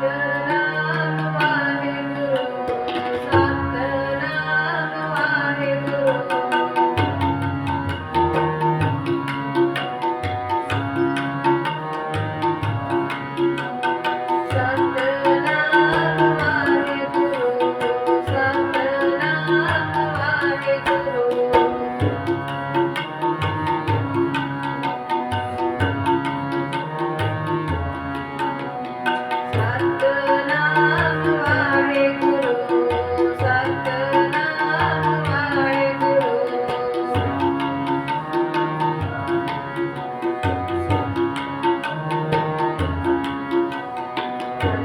Bye.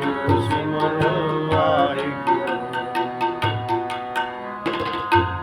Thank you.